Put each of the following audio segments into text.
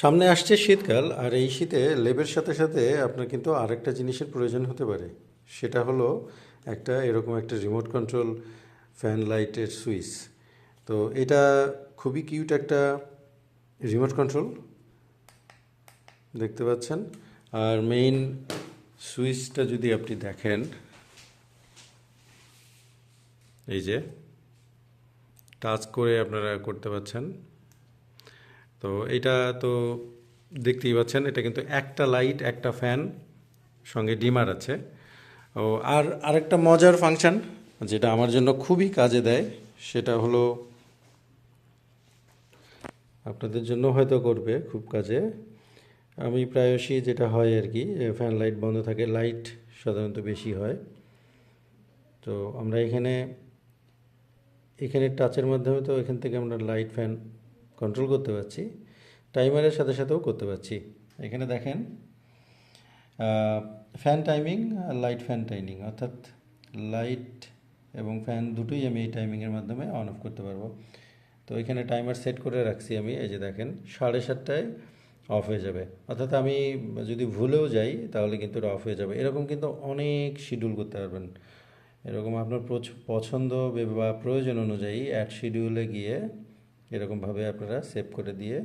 সামনে আসছে শীতকাল, আর এই শীতে লেবের সাথে সাথে আপনার কিন্তু আরেকটা জিনিসের প্রয়োজন হতে পারে। সেটা হলো একটা এরকম একটা রিমোট কন্ট্রোল ফ্যান লাইটের সুইচ। তো এটা খুবই কিউট একটা রিমোট কন্ট্রোল দেখতে পাচ্ছেন। আর মেইন সুইচটা যদি আপনি দেখেন, এই যে টাচ করে আপনারা করতে পারছেন। তো এটা তো দেখতেই পাচ্ছেন, এটা কিন্তু একটা লাইট একটা ফ্যান সঙ্গে ডিমার আছে। ও, আর আরেকটা মজার ফাংশন যেটা আমার জন্য খুবই কাজে দেয়, সেটা হলো আপনাদের জন্য হয়তো করবে খুব কাজে। আমি প্রায়শই যেটা হয় আর কি ফ্যান লাইট বন্ধ থাকে লাইট সাধারণত বেশি হয়। তো আমরা এখানে এখানে টাচের মাধ্যমে তো এখান থেকে আমরা লাইট ফ্যান কন্ট্রোল করতে পারছি। টাইমারের সাথে সাথেও করতে পারছি। এখানে দেখেন ফ্যান টাইমিং আর লাইট ফ্যান টাইমিং অর্থাৎ লাইট এবং ফ্যান দুটোই আমি এই টাইমিংয়ের মাধ্যমে অন অফ করতে পারব। তো এখানে টাইমার সেট করে রাখছি আমি। এই যে দেখেন, সাড়ে সাতটায় অফ হয়ে যাবে। অর্থাৎ আমি যদি ভুলেও যাই, তাহলে কিন্তু এটা অফ হয়ে যাবে। এরকম কিন্তু অনেক শিডিউল করতে পারবেন। এরকম আপনার পছন্দ বা প্রয়োজন অনুযায়ী অ্যাড শিডিউলে গিয়ে এরকমভাবে আপনারা সেভ করে দিয়ে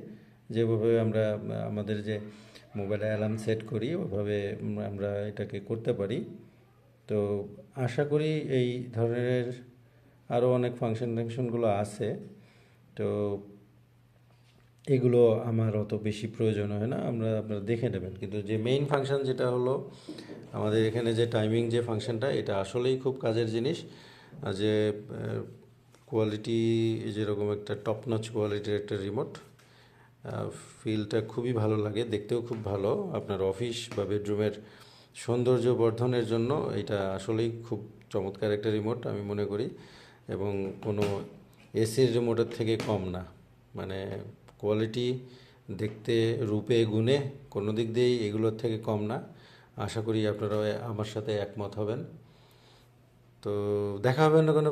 যেভাবে আমরা, আমাদের যে মোবাইলে অ্যালার্ম সেট করি, ওভাবে আমরা এটাকে করতে পারি। তো আশা করি এই ধরনের আরও অনেক ফাংশন ফাংশনগুলো আছে। তো এগুলো আমার অত বেশি প্রয়োজন হয় না, আমরা, আপনারা দেখে নেবেন। কিন্তু যে মেইন ফাংশন যেটা হলো, আমাদের এখানে যে টাইমিং যে ফাংশনটা এটা আসলেই খুব কাজের জিনিস। যে কোয়ালিটি যেরকম একটা টপ কোয়ালিটির একটা রিমোট ফিলটা খুবই ভালো লাগে, দেখতেও খুব ভালো। আপনার অফিস বা বেডরুমের সৌন্দর্য বর্ধনের জন্য এটা আসলেই খুব চমৎকার একটা রিমোট আমি মনে করি। এবং কোনো এসির রিমোটের থেকে কম না। মানে কোয়ালিটি দেখতে, রূপে, গুণে কোনো দিক দিয়েই এগুলোর থেকে কম না। আশা করি আপনারা আমার সাথে একমত হবেন। তো দেখা হবে না কোনো